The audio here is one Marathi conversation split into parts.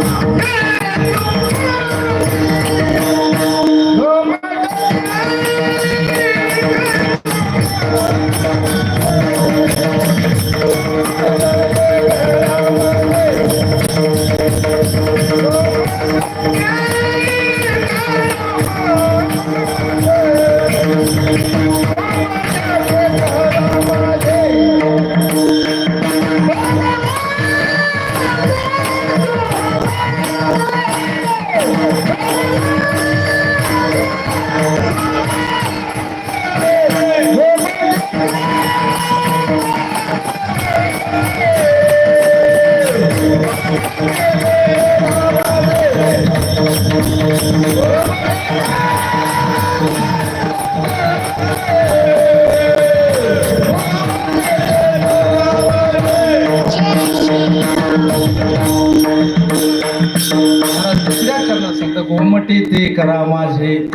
महाराज करा माझे.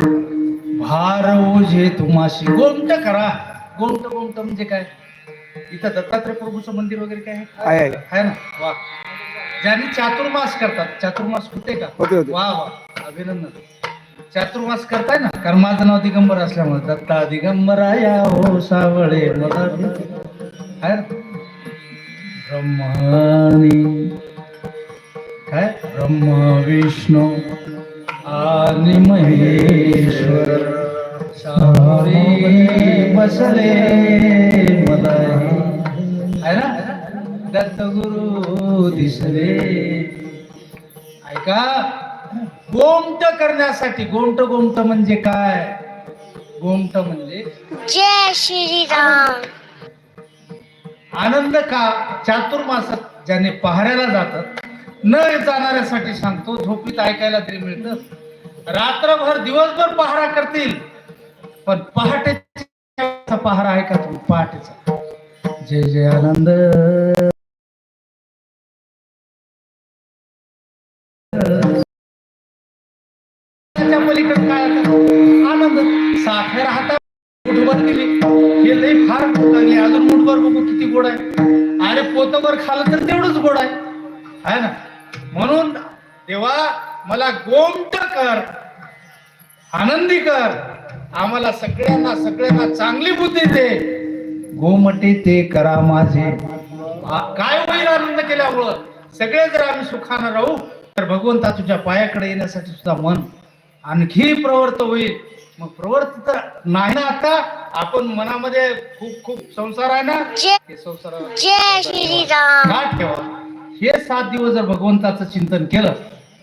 भार ओझे तुम्हाशी. गोमट करा. गोमट गोमट म्हणजे काय? इथं दत्तात्रय प्रभूचं मंदिर वगैरे काय आहे? आहे ना? वा. ज्यांनी चातुर्मास करतात. चातुर्मास होते का. वा वा. अभिनंदन. चातुर्मास करताय ना? कारण माझं नाव दिगंबर असल्यामुळे. दत्ता दिगंबराया हो सावळे ब्रह्मानी काय? ब्रह्म विष्णू. आणि महेश्वर सावरे बसले मला आहे ना? दत्त गुरु दिसले. ऐका गोमट करण्यासाठी गोमट गोमट म्हणजे काय? गोमट म्हणजे? जय श्रीराम. आनंद का? चातुर्मासात ज्याने पहाऱ्याला जातात न जाणाऱ्यासाठी सांगतो झोपीत ऐकायला तरी मिळत. रात्रभर दिवसभर पहारा करतील पण पहाटेचा पहारा आहे का तुम्ही पहाटेचा. जय जय आनंद. त्याच्या पलीकडे काय आनंद. साखर हातात मुठभर दिली. हे लई फार भूक लागली. अजून मुठभर बघू किती गोड आहे. अरे पोतभर खाल्लं तर तेवढंच गोड आहे. आहे ना? म्हणून तेव्हा मला गोमट कर आनंदी कर. आम्हाला सगळ्यांना सगळ्यांना चांगली बुद्धी दे. गोमटे ते करा माझे. काय होईल आनंद केल्यामुळं? सगळे जर आम्ही सुखानं राहू तर भगवंता तुझ्या पायाकडे येण्यासाठी सुद्धा मन आणखी प्रवर्त होईल. मग प्रवर्त तर नाही ना आता आपण मनामध्ये खूप खूप संसार आहे ना? का ठेवा. हे सात दिवस जर भगवंताचं चिंतन केलं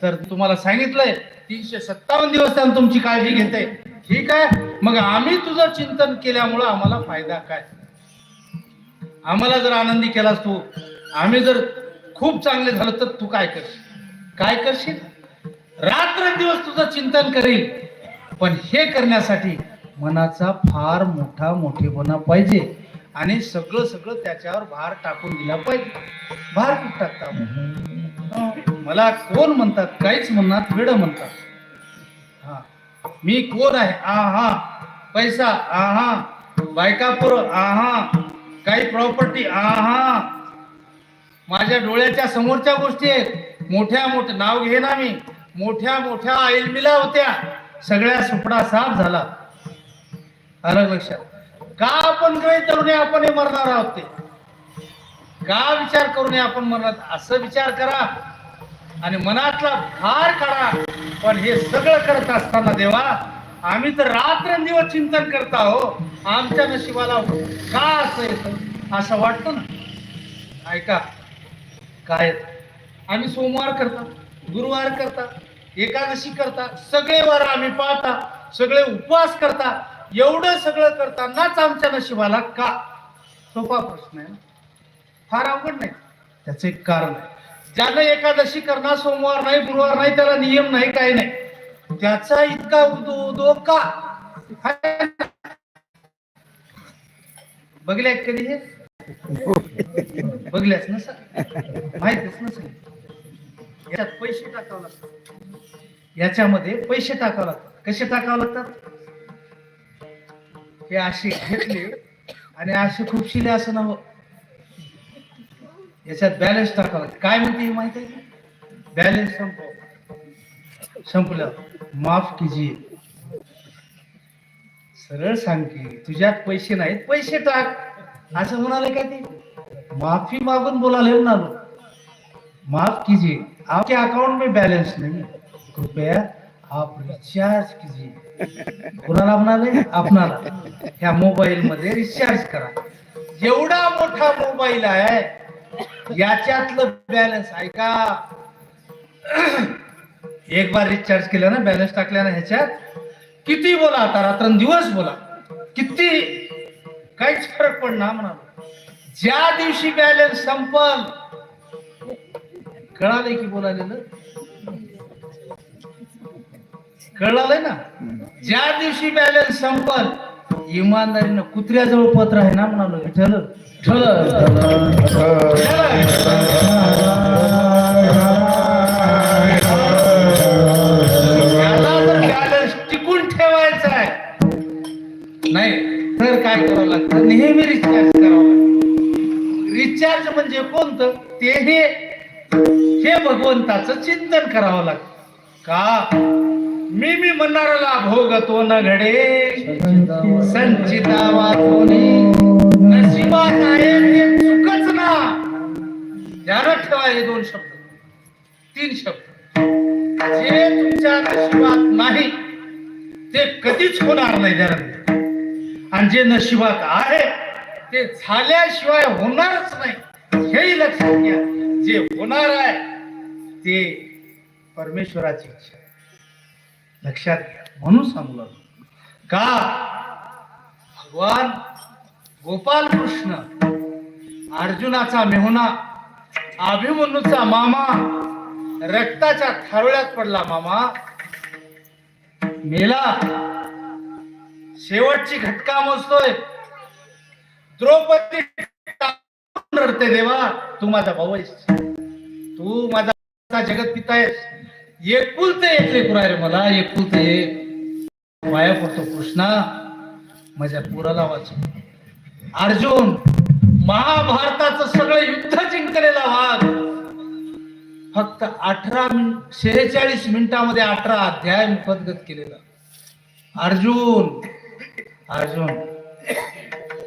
तर तुम्हाला सांगितलंय तीनशे सत्तावन्न दिवस त्यानं तुमची काळजी घेते ठीक आहे? मग आम्ही तुझं चिंतन केल्यामुळं आम्हाला फायदा काय? आम्हाला जर आनंदी केलास तू आम्ही जर खूप चांगले झालो तर तू काय करशील? काय करशील? रात्र दिवस तुझं चिंतन करील पण हे करण्यासाठी मनाचा फार मोठा मोठेपणा पाहिजे. आणि सगळं सगळं त्याच्यावर भार टाकून दिला पाहिजे. भार टाकता? मला कोण म्हणतात? काहीच म्हणतात वेड म्हणतात. हा. मी कोण आहे? आहा. पैसा? आहा. बायकापूर आहा. काही प्रॉपर्टी आहा. माझ्या डोळ्याच्या समोरच्या गोष्टी आहेत. मोठ्या मोठ्या नाव घे ना मी मोठ्या मोठ्या आईलमिला होत्या. सगळ्या सुपडा साफ झाला. आलं लक्षात? का आपण गृहित धरून आपण हे मरणार आहोत ते? का विचार करू नये आपण मरणार असं विचार करा आणि मनातला भार काढा. पण हे सगळं करत असताना देवा आम्ही तर रात्रंदिवस चिंतन करत आहो आमच्या नशिबाला का असं येतं? असं वाटतं ना? ऐका काय आम्ही सोमवार करता गुरुवार करता एकादशी करता सगळे वार आम्ही पाहता सगळे उपवास करता एवढं सगळं करतानाच आमच्या नशिबाला का? सोपा प्रश्न आहे फार अवघड नाही. त्याचं एक कारण आहे. ज्यानं एकादशी करणार सोमवार नाही गुरुवार नाही त्याला नियम नाही काही नाही. त्याचा इतका उदो उदो का? बघल्यात बघले कधी हे? बघल्याच सर? माहितच नसेल याच्यात पैसे टाकावं लागतात. याच्यामध्ये पैसे टाकावं लागतात. कसे टाकावं लागतात? हे अशी घेतली. आणि अशी खूप शिले असं ना याच्यात बॅलन्स टाकावं. काय म्हणते माहिती आहे बॅलन्स संपव. संपलं. माफ कीजिए. सरळ सांग की तुझ्यात पैसे नाहीत. पैसे टाक. असं म्हणाले काय ते? माफी मागून बोलायला येऊन आलो माफ कीजिए. आपके अकाउंट में बैलेंस नहीं. कृपया आप रिचार्ज कीजिए. कोणाला म्हणाले? आपणाला. ह्या मोबाईल मध्ये रिचार्ज करा. जेवढा मोठा मोबाईल आहे याच्यातलं बॅलन्स ऐका. एक बार रिचार्ज केलं ना बॅलन्स टाकल्या ना ह्याच्यात. किती बोला आता रात्रंदिवस बोला. किती? काहीच फरक पडणार म्हणा ज्या दिवशी बॅलन्स संपल कळालंय की बोलालेलं कळालंय ना? ज्या दिवशी बॅलन्स संपल इमानदारीनं कुत्र्याजवळ पत्र आहे ना म्हणालो. विठ्ठल टिकून ठेवायचं आहे. नाही तर काय करावं लागतं? नेहमी रिचार्ज करावं रिचार्ज म्हणजे कोणतं? ते हे. हे भगवंताचं चिंतन करावं लागतं. का? मी मी म्हणणाऱ्याला भोगतो न घडे. संचिता वाचोनी नशिबात आहे ते चुकच ना. ध्यानात ठेवा हे दोन शब्द. तीन शब्द. जे तुमच्या नशिबात नाही ते कधीच होणार नाही ध्यानात. आणि जे नशिबात आहे ते झाल्याशिवाय होणारच नाही. हेही लक्षात घ्या. जे होणार आहे ते परमेश्वराची इच्छा लक्षात घ्या. म्हणून सांगू लागलो. का? भगवान गोपाल कृष्ण अर्जुनाचा मेहुना अभिमन्यूचा मामा रक्ताच्या थारोळ्यात पडला मामा. मेला शेवटची घटका मोजतोय. द्रौपदी रडते देवा तू माझा भाऊ आहेस. तू माझा जगत पिता आहेस. एकुलते एक लेकरू आहे रे मला एकुलते. एक पाया पडतो कृष्णा. माझ्या पुराला वाच अर्जुन महाभारताचं सगळं युद्ध जिंकलेला वाघ. फक्त अठरा मिनिट शेहेचाळीस मिनिटामध्ये अठरा अध्याय मुखदगत केलेला. अर्जुन अर्जुन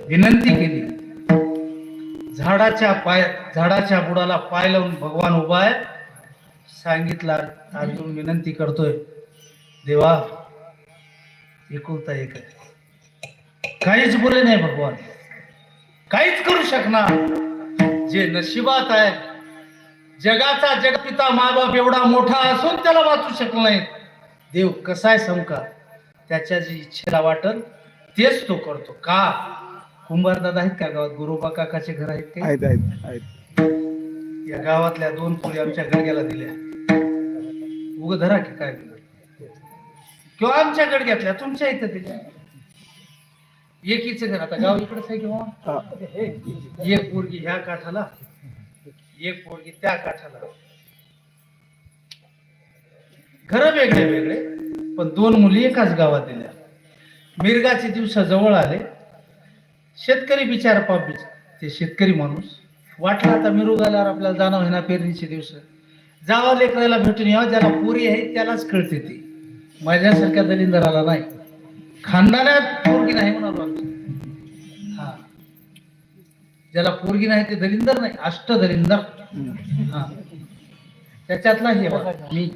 विनंती केली. झाडाच्या पाय झाडाच्या बुडाला पाय लावून भगवान उभा आहे सांगितला. अर्जुन विनंती करतोय. देवा एकुलता एक काहीच बोले नाही भगवान. काहीच करू शकणार. जे नशिबात आहे जगाचा जगपिता माबाप एवढा मोठा असून त्याला वाचू शकला नाही. देव कसा आहे समका? त्याच्या जी इच्छेला वाटल तेच तो करतो. का? कुंभार दादा आहेत का गावात? गुरुबा काकाचे घर आहेत ते? आहेत आहेत. या गावातल्या दोन पोळी आमच्या गडग्याला दिल्या. उग धरा की काय दिलं किंवा आमच्या गडग्यातल्या तुमच्या इथं दिल्या. एकीच घर आता गाव इकडेच आहे किंवा. एक पोरगी ह्या काठाला एक पोरगी त्या काठाला. घर वेगळे वेगळे पण दोन मुली एकाच गावात दिल्या. मिरगाचे दिवस जवळ आले. शेतकरी बिचारा पाप बिचार. ते शेतकरी माणूस. वाटला आता मिरुग आल्यावर आपल्याला जाणं होईना पेरणीचे दिवस. जावा लेकरायला भेटून यावं ज्याला पुरी आहे त्यालाच कळते ती. माझ्यासारख्या दलिंदराला नाही. खानदानात पोरगी नाही म्हणालो हा. ज्याला पोरगी नाही ते दलिंदर नाही अष्ट दलिंदर. हा. त्याच्यातला हे बघा, मी.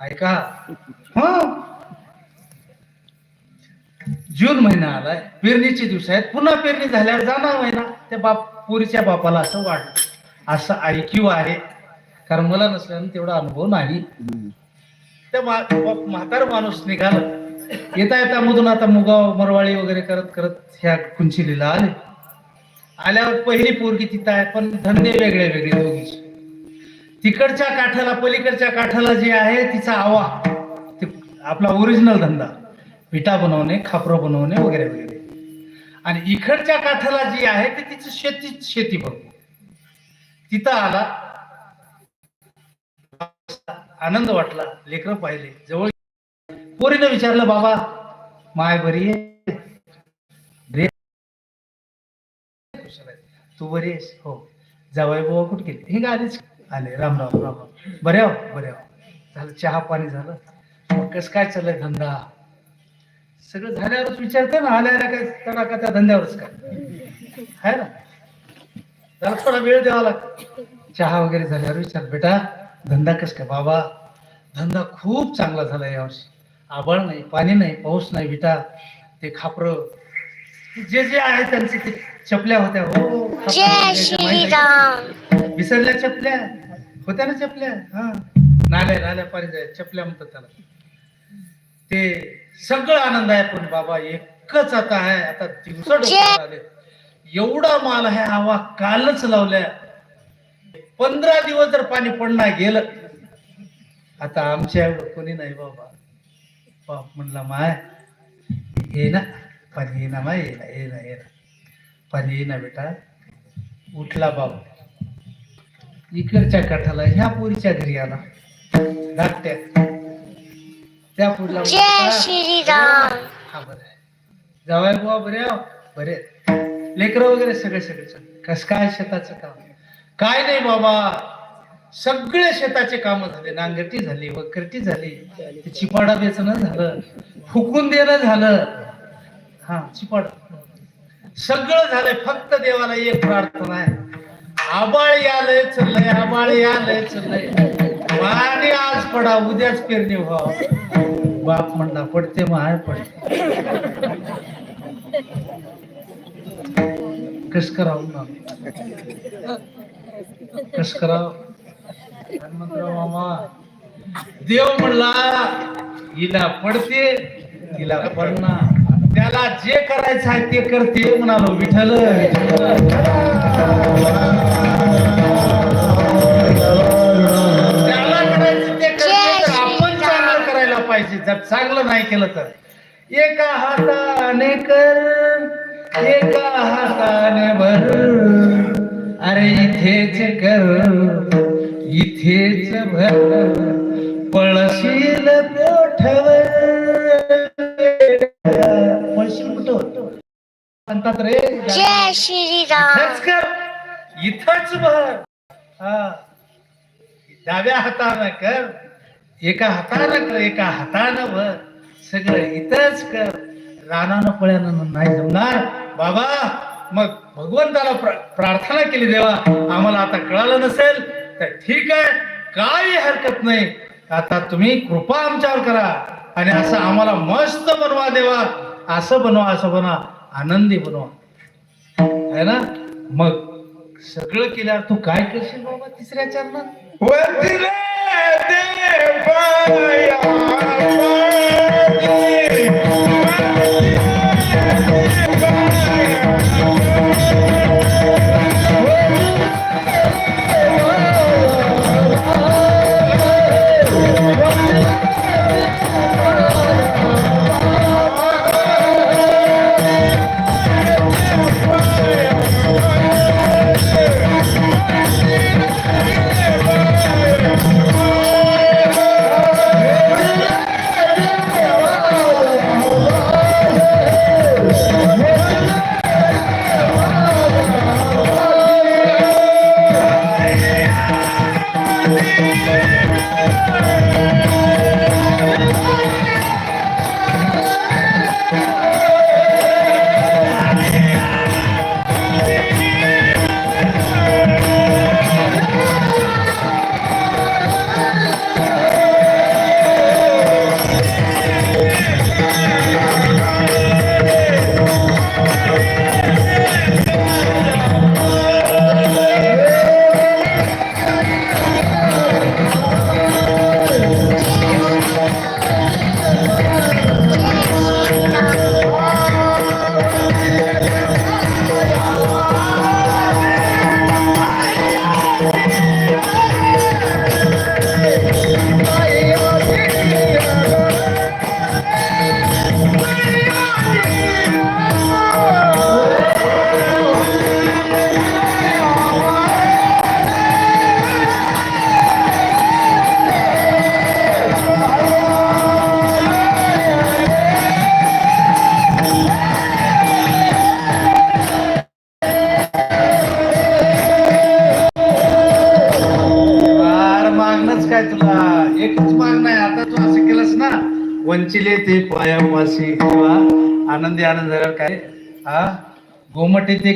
ऐका. हा. जून महिना आलाय पेरणीचे दिवस आहेत. पुन्हा पेरणी झाल्यावर जाणार महिना त्या बाप पोरीच्या बापाला असं वाटलं असं ऐकिव आहे. कारण मला नसल्यानं तेवढा अनुभव नाही. त्या म्हातार माणूस निघाला. येता येता मधून आता मुगाव मरवाळी वगैरे करत करत ह्या कुंचिलीला आले. आल्यावर पहिली पोरगी तिथं आहे पण धंदे वेगळे वेगळे दोघीचे. तिकडच्या काठाला पलीकडच्या काठाला जे आहे तिचा आवा. आपला ओरिजिनल धंदा. विटा बनवणे खापरं बनवणे वगैरे वगैरे. आणि इकडच्या काठाला जी आहे ते तिचं शेती शेती बघतो तिथं आला. आनंद वाटला. लेकरं पाहिले. जवळ पोरीनं विचारलं बाबा माय बरी तू बरी आहेस? हो. जावई बाबा कुठे गेले? हे गाडीच आले. राम राम राम राम. बरे हो बरे हो झालं चहा पाणी झालं. मग कसं काय चाललंय धंदा? सगळं झाल्यावरच विचारते ना आल्या आल्या काय तडाका त्या धंद्यावरच काय आहे ना? त्याला थोडा वेळ द्यावा लागतो चहा वगैरे झाल्यावर विचार बेटा धंदा कस काय? बाबा धंदा खूप चांगला झाला यावर्षी आबळ नाही पाणी नाही पाऊस नाही विटा ते खापर. जे जे आहे त्यांचे ते चपल्या होत्या. हो. श्रीराम. विसरल्या चपल्या? होत्या ना चपल्या? हा. नाल्या नाल्या पाणी चपल्या म्हणतात त्याला. ते सगळं आनंद आहे पण बाबा एकच आता आहे आता दिवस आले एवढा माल आहे हवा कालच लावल्या. पंधरा दिवस जर पाणी पडणार गेलं आता आमच्या एवढं कोणी नाही बाबा. बाप म्हणला माय ये ना पाणी ये ना माय ये ना ये ना ये ना. पाणी ये ना बेटा उठला बाबा. इकडच्या काठाला ह्या पोरीच्या घरी आला. धाकट्या. त्या पोरीला जय श्रीराम. हा बरं आहे. जावाय बुवा बरे आहो? बरे लेकर वगैरे सगळे सगळे. कस काय शेताचं काम? काय नाही बाबा. सगळे शेताचे काम झाले. नांगरटी झाली वक्रटी झाली. चिपाडा बेचणं झालं. फुकून देणं झालं. हा चिपाडा. सगळं झालंय. फक्त देवाला एक प्रार्थना आहे. आबाळ यालय चाललंय आबाळ यालय चाललंय. पाणी आज पडा उद्याच पेरणी व्हावं. बाप म्हणला पडते माय पडते. कस करावं ना? कस करावं? हनुमंतराव मामा देव म्हणला हिला पडते हिला पडणार. त्याला जे करायचं आहे ते करते म्हणालो विठल पाहिजे जर चांगलं नाही केलं तर. एका हाताने कर एका हाताने भर. अरे इथेच कर इथेच भर. पळशील पळशील कुठं? म्हणतात रे इथंच कर इथंच भर. हा. डाव्या हातानं कर एका हातानं कर एका हातानं भर सगळं इथंच कर. रानानं पळ्यानं नाही जमणार. बाबा मग भगवंताला प्रार्थना केली देवा. आम्हाला आता कळालं नसेल तर ठीक आहे काही हरकत नाही. आता तुम्ही कृपा आमच्यावर करा. आणि असं आम्हाला मस्त बनवा देवा. असं बनवा असं बनवा. आनंदी बनवा. है ना? मग सगळं केल्यावर तू काय करशील बाबा तिसऱ्या चरणात?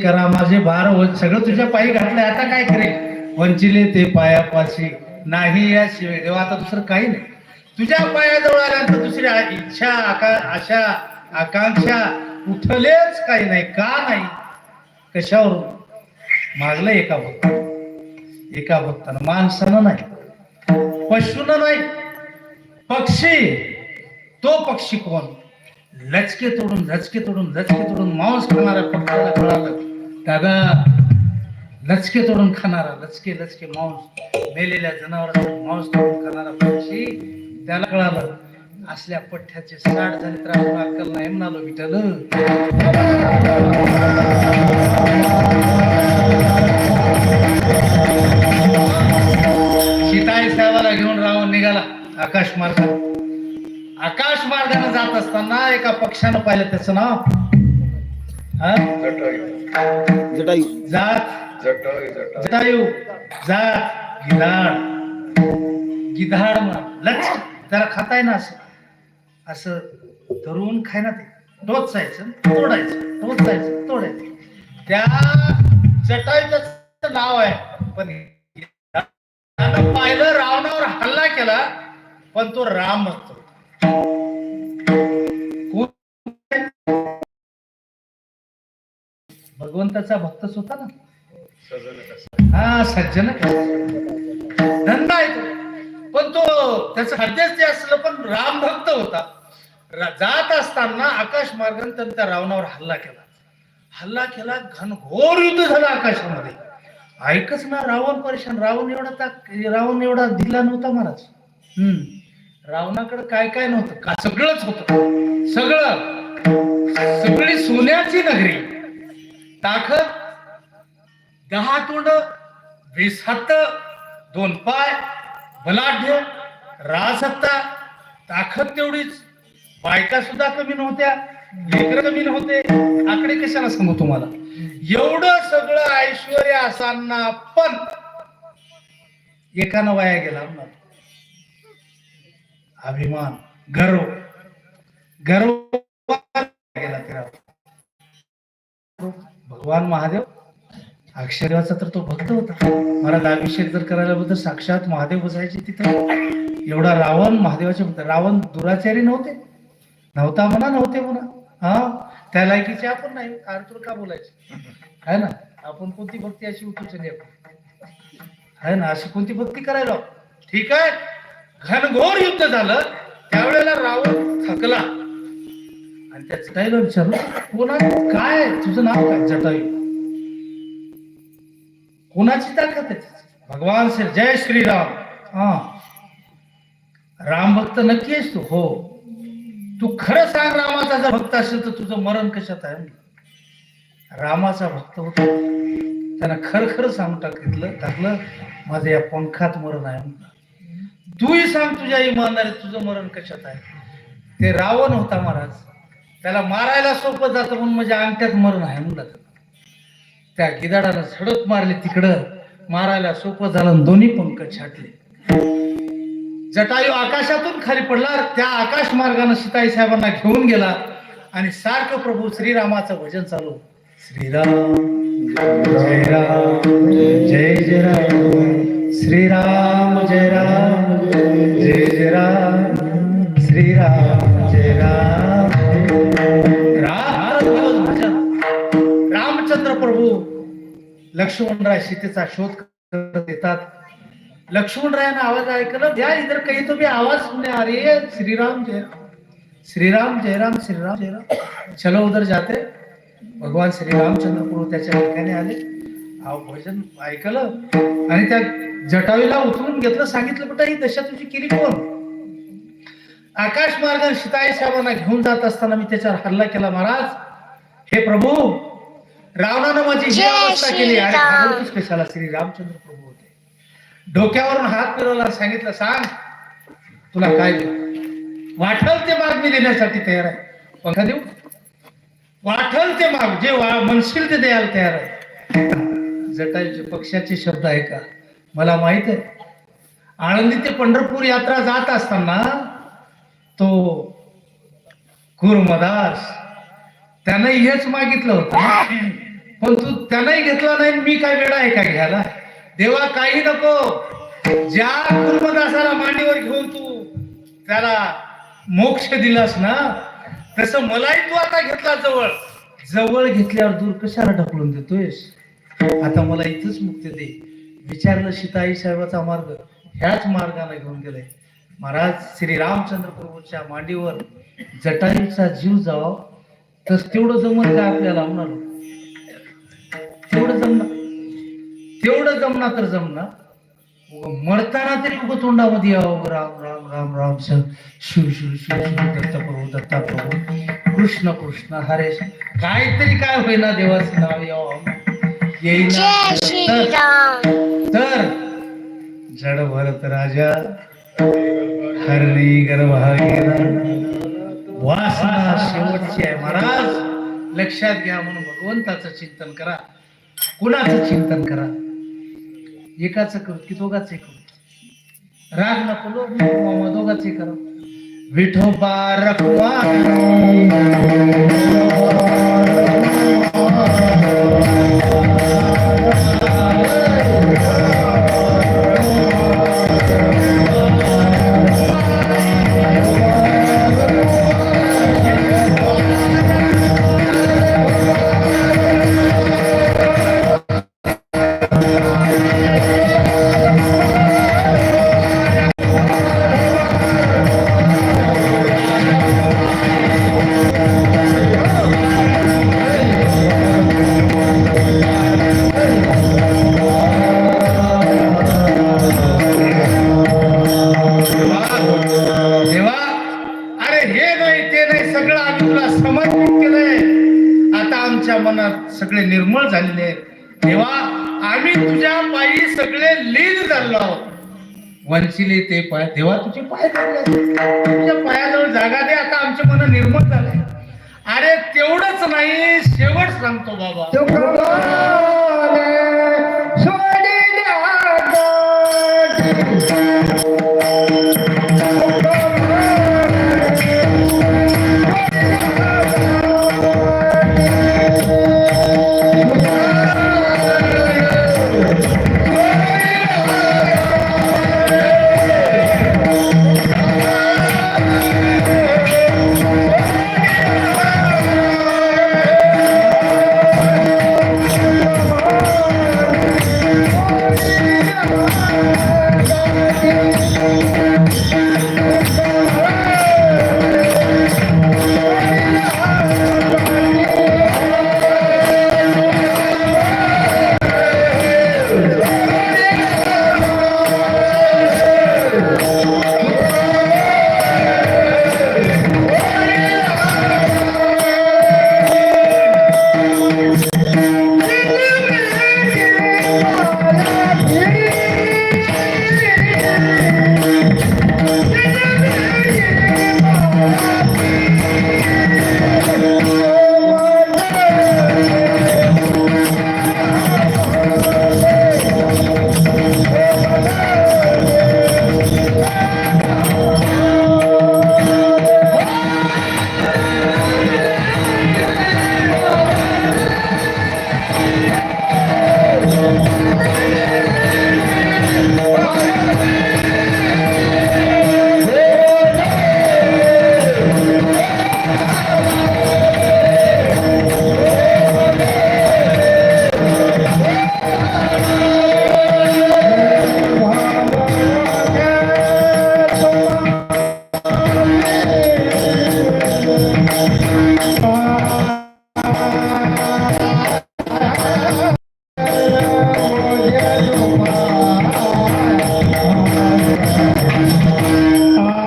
करा माझे भार सगळं तुझ्या पायी घातलंय आता काय करेल? वंचिले ते पायापाशी. नाही या शिवाय देवा आता दुसरं काही नाही. तुझ्या पायाजवळ आल्यानंतर दुसरी इच्छा आका आशा आकांक्षा उठलेच काही नाही. का नाही? कशावर मागलं एका भक्त एका भक्तानं. माणसानं नाही. पशून नाही. पक्षी. तो पक्षी कोण? लचके तोडून लचके तोडून लचके तोडून मांस खाणाऱ्या पक्षाला कळालं. दादा लचके तोडून खाणारा लचके लचके मांस मेलेल्या जनावरांचा मांस तोडून खाणारा पक्षी त्याला कळालं असल्या पठ्ठ्याचे साठ झाले तर आपण अक्कल नाही म्हणालो विठल सीताई साहेबाला घेऊन रावण निघाला आकाश मार्गाने आकाश मार्गाने जात असताना एका पक्षानं पाहिलं त्याचं नाव जटायू. जात. जटायू जात. गिधाड. गिधाड म्हण. लक्ष. त्याला खाताय ना असं. असं धरून खाय ना ते. टोचायचं तोडायचं टोचायचं तोडायचं. त्या जटायूचं नाव आहे. पण पाहिलं रावणावर हल्ला केला पण तो राम. कोण? भगवंताचा भक्तच होता ना? हा सज्जन धंदा आहे तो. पण तो त्याचं खाद्यच ते असलं पण राम भक्त होता. जात असताना आकाश मार्गाने त्यानं त्या रावणावर हल्ला केला. हल्ला केला घनघोर युद्ध झालं आकाशामध्ये. ऐकच ना रावण परेशान. रावण एवढा रावण एवढा दिला नव्हता महाराज. हम्म. रावणाकडे काय काय नव्हतं? का सगळंच होतं. सगळं. सगळी सोन्याची नगरी. ताकद दहा तोंड वीस हत्त दोन पाय बलाढ्य राजसत्ता ताकद तेवढीच. बायका सुद्धा कमी नव्हत्या लेकर कमी नव्हते. आकडे कशाला सांगू तुम्हाला? एवढं सगळं ऐश्वर असताना पण एकानं वाया गेला अभिमान गर्व. गर्व भगवान महादेव? अक्षरवाचा तर तो भक्त होता. महाराज अभिषेक जर करायला बद्दल साक्षात महादेव बसायचे तिथं. एवढा रावण महादेवाचे भक्त. रावण दुराचारी नव्हते. नव्हता म्हणा नव्हते म्हणा. हा? त्या लायकीचे आपण नाही. आरतूर का बोलायचे? आहे ना? आपण कोणती भक्ती अशी उतरचली आहे ना? अशी कोणती भक्ती करायला? ठीक आहे. घनघोर युद्ध झालं. त्यावेळेला रावण थकला. आणि त्या जटाईला विचारलं कोणा काय? तुझं नाव काय? जटायू. कोणाची ताकद आहे भगवान श्री जय श्रीराम. हा. राम भक्त नक्की आहेस तू? हो. तू खरं सांग रामाचा जर भक्त असेल तर तुझं मरण कशात आहे? रामाचा भक्त होता. त्यानं खर खर सांगून टाकितलं टाकलं माझं या पंखात मरण आहे म्हणलं. तूही सांग तुझ्या इमानदारी तुझं मरण कशात आहे? ते रावण होता महाराज. त्याला मारायला सोपं जातं म्हणून म्हणजे अंगठ्यात मरण आहे म्हणलं त्या गिदाडाला सडक मारली तिकडं. मारायला सोपं झालं आणि दोन्ही पंख छाटले. जटायू आकाशातून खाली पडला. त्या आकाश मार्गाने सीताई साहेबांना घेऊन गेला आणि सारखं प्रभू श्रीरामाचं भजन चालू. श्रीराम जय राम जय जय राम. श्रीराम जय राम जय जय राम. श्रीराम जय राम. लक्ष्मणराय सीतेचा शोध करत येतात. लक्ष्मणरायानं आवाज ऐकलं द्या इधर काही तुम्ही आवाज सुने अरे श्रीराम जय राम श्रीराम जयराम श्रीराम जय राम. चलो उधर जाते. भगवान श्री प्रभू त्याच्या ठिकाणी आले. अहो भजन ऐकलं आणि त्या जटावीला उतरून घेतलं सांगितलं बेटा ही दशा तुझी केली कोण? आकाश मार्ग सीताई साहेबांना घेऊन जात असताना मी त्याच्यावर हल्ला केला महाराज. हे प्रभू रावणानं माझी ही जय अवस्था केली. आणि कशाला श्री रामचंद्र प्रभू होते. डोक्यावरून हात फिरवला सांगितलं सांग तुला काय देऊ वाटल ते माग मी देण्यासाठी तयार आहे? पंखा देऊ? वाटल ते माग जे म्हणशील ते द्यायला तयार आहे. जटायूचे पक्षाचे शब्द आहे का? मला माहीत आहे. आळंदी ते पंढरपूर यात्रा जात असताना तो कुर्मदास त्यानं हेच मागितलं होतं पण तू त्यालाही घेतला नाही मी काय वेळा आहे का घ्यायला? देवा काही नको. ज्या कुर्मदासाला मांडीवर घेऊन तू त्याला मोक्ष दिलास ना तसं मलाही तू आता घेतला जवळ. जवळ घेतल्यावर दूर कशाला ढकलून देतोयस? आता मला इथंच मुक्ती दे. विचारलं सीताई साहेबाचा मार्ग ह्याच मार्गाने घेऊन गेलाय महाराज श्री रामचंद्र प्रभूच्या मांडीवर जटाईचा जीव जावा तस तेवढं जमत काय आपल्याला होणार? तेवढं जमणार. तेवढं जमणार तर जमणार. मरताना तरी उगं तोंडामध्ये यावं राम राम राम राम स शिव शिव शिव शिव दत्त प्रभू दत्ता प्रभू कृष्ण कृष्ण हरे काहीतरी काय होईना देवाचं नाव यावं. येईना तर जड भरत राजा हरणी गर्भा गेला वासना शेवटची आहे महाराज. लक्षात घ्या म्हणून भगवंताचं चिंतन करा. कुणाचं चिंतन करा? एकाच कर की दोघाच करू? राग नको लो दोघाचे करा. विठोबा रखवा वंचिले ते पाय. देवा तुझे पाय धरले तुझ्या पायाजवळ जागा दे आता आमचे मन निर्मळ झाले अरे तेवढंच नाही शेवट सांगतो बाबा. Música